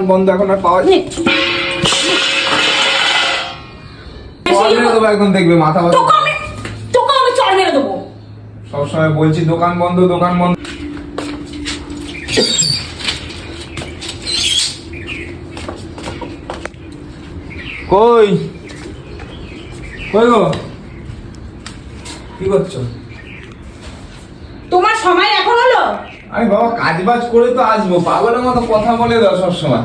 বন্ধ এখন আর পাওয়া যায় একদম দেখবে মাথা সবসময় বলছি দোকান বন্ধ দোকান বন্ধ। কই? কই গো? কি করছ? তোমার সময় এখন হলো? আরে বাবা কাজ বাজ করে তো আসব। পাগলের মতো কথা বলে দাও সবসময়।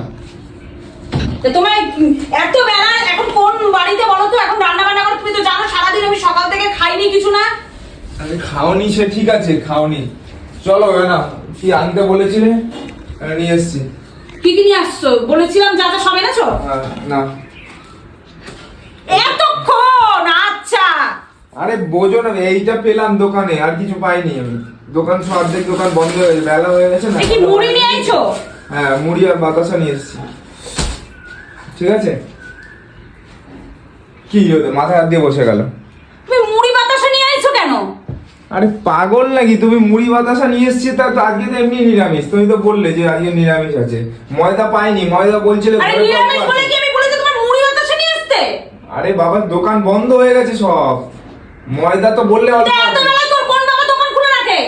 তোমার এত বেলা এখন কোন বাড়িতে বলো তো? এখন রান্না বান্না করে তুমি তো জানো সারাদিন আমি সকাল থেকে খাইনি কিছু না। আরে খাওনি সে ঠিক আছে খাওনি। চলো না কি আনতে বলেছিলে? নিয়ে এসছি। কি কি নিয়ে আসছো? বলেছিলাম যা যা সব এনেছো? না। আচ্ছা আরে বোঝো না এইটা পেলাম দোকানে আর কিছু পাইনি আমি। দোকান সব অর্ধেক দোকান বন্ধ হয়ে বেলা হয়ে গেছে না? কি মুড়ি নিয়ে আইছো? হ্যাঁ মুড়ি আর বাতাসা নিয়ে এসেছি। ঠিক আছে? কি হতো মাথা হাত দিয়ে বসে গেল। তুমি মুড়ি বাতাসা নিয়ে আইছো কেন? আরে পাগল নাকি তুমি মুড়ি বাতাসা নিয়ে এসেছি তা তো আজকে তো এমনি নিরামিষ। তুমি তো বললে যে আজকে নিরামিষ আছে। ময়দা পাইনি ময়দা বলছিলে আরে নিরামিষ বলে কি আমি বলেছি তোমার মুড়ি বাতাসা নিয়ে আসতে? আরে বাবা দোকান বন্ধ হয়ে গেছে সব। ময়দা তো বললে অল্প এত তোর কোন বাবা দোকান খুলে রাখে?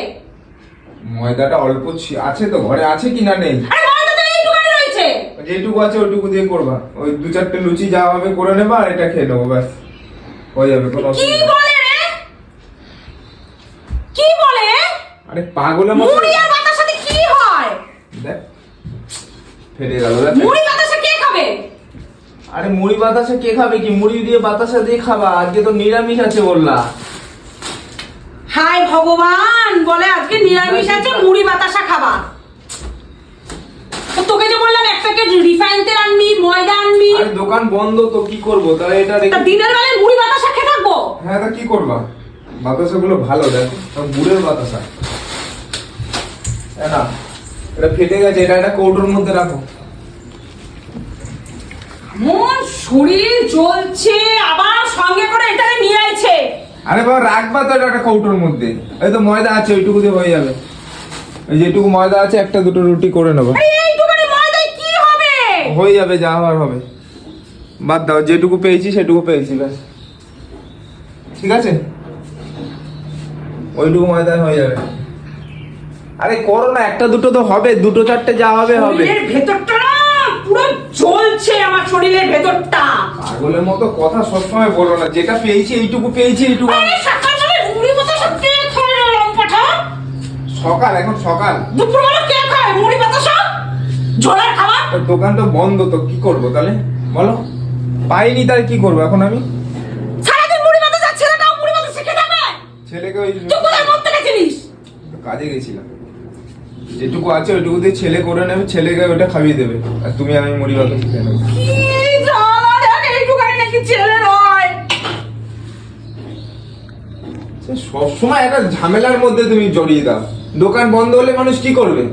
ময়দাটা অল্প ছি- আছে তো ঘরে আছে কি না নেই? আরে ময়দা তো এইটুখানি রয়েছে। যেটুকু আছে ওইটুকু দিয়ে করবা। ওই দু চারটে লুচি যা হবে করে নেবা আর এটা খেয়ে নেব ব্যাস। হয়ে যাবে কোনো কি অসুবিধা নেই। বলে রে? কি বলে? রে আরে পাগলের মতো মুড়ি আর বাতাসাতে কি হয়? দেখ ফেটে গেল দেখ। মুড়ি আরে মুড়ি বাতাসা কে খাবে কি? মুড়ি দিয়ে বাতাসা দিয়ে খাবা। আজকে তো নিরামিষ আছে বললা। হায় ভগবান! বলে আজকে নিরামিষ আছে মুড়ি বাতাসা খাবা। তোকে যে বললাম এক প্যাকেট রিফাইন তেল আনবি ময়দা আনবি। আরে দোকান বন্ধ তো কি করব? তাহলে এটা তা দিনের বেলায় মুড়ি বাতাসা খেয়ে থাকব? হ্যাঁ তা কি করবা? বাতাসা গুলো ভালো দেখো। সব গুড়ের বাতাসা। না এটা ফেটে গেছে এটা একটা কৌটোর মধ্যে রাখো। মন শরীর জ্বলছে আবার সঙ্গে করে এটাকে নিয়ে আইছে। আরে বাবা রাখবা তো এটা একটা কৌটোর মধ্যে। এই তো ময়দা আছে ওইটুকু দিয়ে হয়ে যাবে। এই যেটুকু ময়দা আছে একটা দুটো রুটি করে নেব। কি হবে? হয়ে যাবে যা হওয়ার হবে। বাদ দাও যেটুকু পেয়েছি সেটুকু পেয়েছি ব্যাস। ঠিক আছে? ওইটুকু ময়দায় হয়ে যাবে। আরে করো না একটা দুটো তো হবে দুটো চারটে যা হবে হবে। ভেতরটা পুরো জ্বলছে আমার শরীরের ভেতরটা। পাগলের মতো কথা সবসময় বলো না যেটা পেয়েছি এইটুকু পেয়েছি এইটুকু আরে সকালবেলা মুড়ি খায় রে লম্পাটা সকাল এখন সকাল। দুপুরবেলা কে খায় মুড়ি বাতাসা ঝোলার খাবার? দোকান তো বন্ধ তো কি করব তাহলে? বলো। পাইনি তাহলে কি করব এখন আমি? সারাদিন মুড়ি বাতাসা ছেলেটাও মুড়ি খেতে হবে ছেলেকে ওই তুই কোথায় কাজে গেছিলাম। যেটুকু আছে ওইটুকু দিয়ে ছেলে করে নেবে ছেলেকে ওটা খাইয়ে দেবে। আর তুমি আমি মুড়ি ভাত খেয়ে নেব। সবসময় একটা ঝামেলার মধ্যে তুমি জড়িয়ে দাও। দোকান বন্ধ হলে মানুষ কি করবে?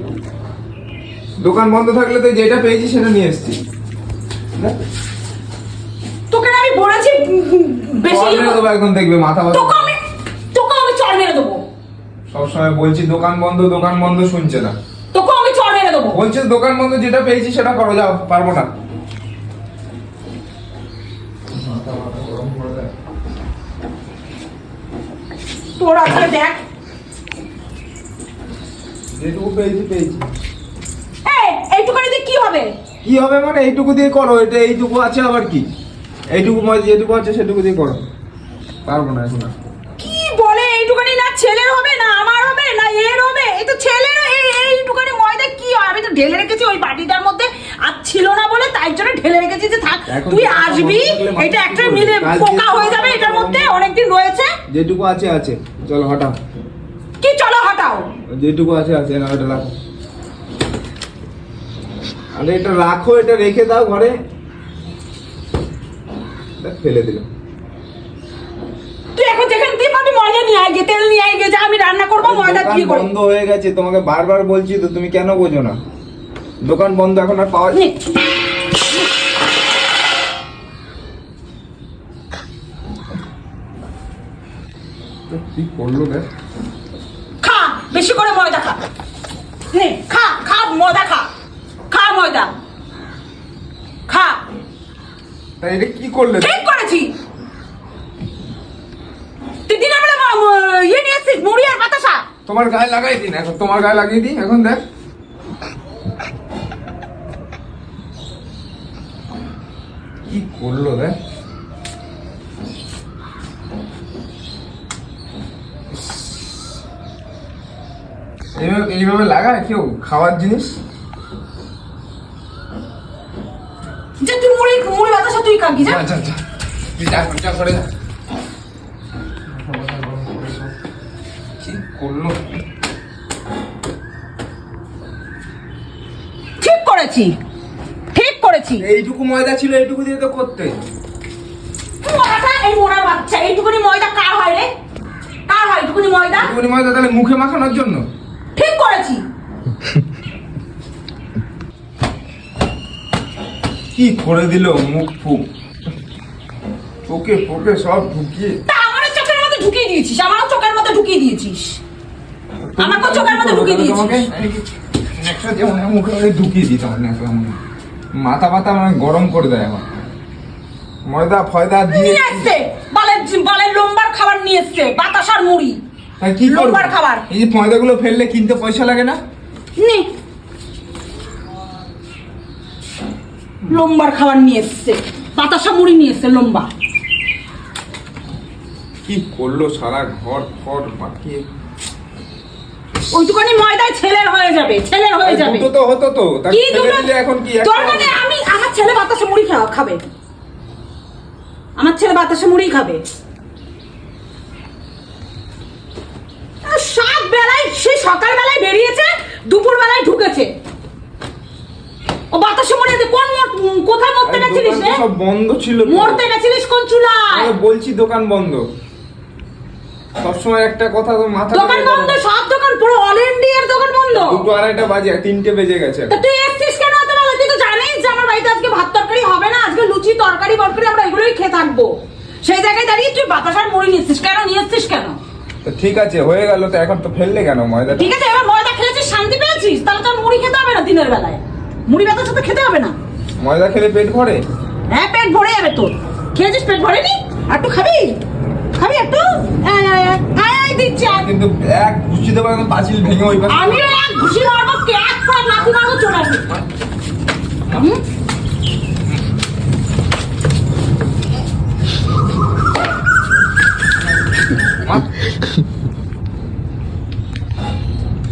দোকান বন্ধ থাকলে তো যেটা পেয়েছি সেটা নিয়ে এসছি। তোকে আমি বলেছি বেশি দেবো একদম দেখবে মাথা ব্যথা তোকে আমি তোকে আমি চড় মেরে দেবো সবসময় বলছি দোকান বন্ধ দোকান বন্ধ শুনছে না। তোকে আমি চড় মেরে দেবো। বলছে দোকান বন্ধ যেটা পেয়েছি সেটা করো যাও পারব না। তোর আসলে দেখ। যেটুকু পেয়েছি পেয়েছি। দিয়ে কি হবে? কি হবে মানে এইটুকু দিয়ে করো এটা এইটুকু আছে আবার কি? এইটুকু যেটুকু আছে সেটুকু দিয়ে করো। পারব না এখন কি বলে এইটুখানি না ছেলের হবে না আমার হবে না এর হবে এই তো ছেলের এই এইটুখানি ময়দা কি হয় আমি তো ঢেলে রেখেছি ওই বাটিটার মধ্যে আর ছিল না বলে ঢেলে রেখেছি যে থাক তুই আসবি এটা একটা মিলে পোকা হয়ে যাবে এটার মধ্যে অনেকদিন রয়েছে। যেটুকু আছে আছে। চলো হটাও। কি চলো হটাও। যেটুকু আছে আছে না ওটা রাখো। আরে এটা রাখো এটা রেখে দাও ঘরে। ফেলে দিলাম। তেল নিয়ে আয় গে যা আমি রান্না করব ময়দা দিয়ে করব বন্ধ হয়ে গেছে তোমাকে বারবার বলছি তো তুমি কেন বোঝো না? দোকান বন্ধ এখন আর পাওয়া। কি করল দেখ খা বেশি করে ময়দা খা। নে খা খা ময়দা খা। খা ময়দা। তাই এটা কি করলে? ঠিক করেছি। তুই দিনের বেলা ইয়ে নিয়ে এসছিস মুড়ি আর বাতাসা? তোমার গায়ে লাগাই দিন এখন তোমার গায়ে লাগিয়ে দিই এখন দেখ। কি করল দেখ এইভাবে এইভাবে লাগায় কেউ খাওয়ার জিনিস? যে তুই মুড়ি মুড়ি বাতাসা তুই খাবি যা যা যা। তুই যা যা করে যা। কি করল? ঠিক করেছি। করেছি। এইটুকু ময়দা ছিল এইটুকু দিয়ে তো করতে। ময়দা এই মোড়ার বাচ্চা এইটুকুনি ময়দা কার হয় রে? কার হয় এইটুকুনি ময়দা? এইটুকুনি ময়দা তাহলে মুখে মাখানোর জন্য? ঠিক করেছি। কি করে দিল মুখ ফুক? চোখে ফোকে সব ঢুকিয়ে। তা আমারও চোখের মধ্যে ঢুকিয়ে দিয়েছিস আমারও চোখের মধ্যে ঢুকিয়ে দিয়েছিস। চোখের মধ্যে ঢুকিয়ে দিয়েছিস। একটা যেমন মুখে ওই ঢুকিয়ে দিই তখন একটা মাথা পাতা মানে গরম করে দেয় এখন। ময়দা ফয়দা দিয়ে এসছে। বালের বালের লম্বার খাবার নিয়ে এসছে। বাতাসার মুড়ি। কি লোম্বার খাবার। এই যে ময়দাগুলো ফেললে কিনতে পয়সা লাগে না? নে। লম্বার খাবার নিয়ে এসছে। বাতাসা মুড়ি নিয়ে এসছে লম্বা। কি করল সারা ঘর ঘর মাখিয়ে ওইটুখানি ময়দায় ছেলের হয়ে যাবে ছেলের হয়ে যাবে। দুটো তো হতো তো কি দুটো? এখন কি তোর মানে আমি আমার ছেলে বাতাসা মুড়ি খাওয়া খাবে। আমার ছেলে বাতাসা মুড়ি খাবে। সাত বেলায় সেই সকাল বেলায় বেরিয়েছে দুপুর বেলায় ঢুকেছে। ও বাতাসে মুড়ি কোন কোথায় মরতে গেছিলিস তো সব বন্ধ ছিল। মরতে গেছিলিস কোন চুলায়? বলছি দোকান বন্ধ। সবসময় একটা কথা তো মাথা দোকান বন্ধ সব দোকান পুরো অল ইন্ডিয়ার দোকান বন্ধ। দুটো আড়াইটা বাজে তিনটে বেজে গেছে। তা তুই এসছিস কেন এত বেলা? তুই তো জানিস যে আমার বাড়িতে আজকে ভাত তরকারি হবে না আজকে লুচি তরকারি বরকারি আমরা এগুলোই খেয়ে থাকব। সেই জায়গায় দাঁড়িয়ে তুই বাতাসার মুড়ি নিচ্ছিস কেন? নিয়ে এসছিস কেন? তো ঠিক আছে হয়ে গেল তো এখন তো ফেললে কেন ময়দা ঠিক আছে এবার ময়দা খেয়েছিস শান্তি পেয়েছিস? তাহলে তোর মুড়ি খেতে হবে না দিনের বেলায়। মুড়ি বাতাসা তো খেতে হবে না। ময়দা খেলে পেট ভরে? হ্যাঁ পেট ভরে যাবে তোর। খেয়েছিস পেট ভরেনি? আর একটু খাবি? খাবি একটু দিচ্ছি। কিন্তু এক ঘুষি দেবো একদম পাঁচিল ভেঙে ওই পাশে। আমিও এক ঘুষি মারবো কে এক পা লাথি মারবো চলে আসবে।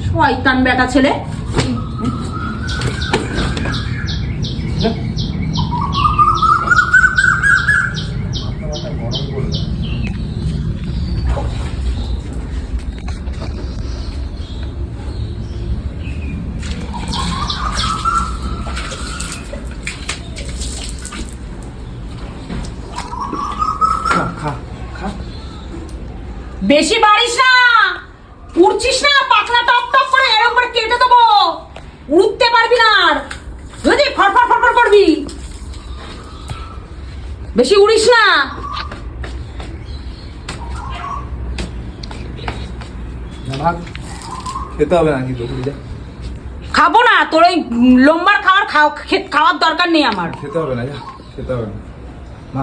শয়তান বেটা ছেলে খা খা বেশি বাড়িস না। উড়ছিস না পাখনা টপ টপ করে এরকম করে কেটে দেবো। উঠতে পারবি না আর। বুঝলি? ফরফর ফরফর করবি। বেশি উড়িস না। না, খেতে হবে না কিন্তু খাব না তোর ওই লম্বার খাওয়ার খাওয়ার দরকার নেই আমার। খেতে হবে না খেতে হবে না।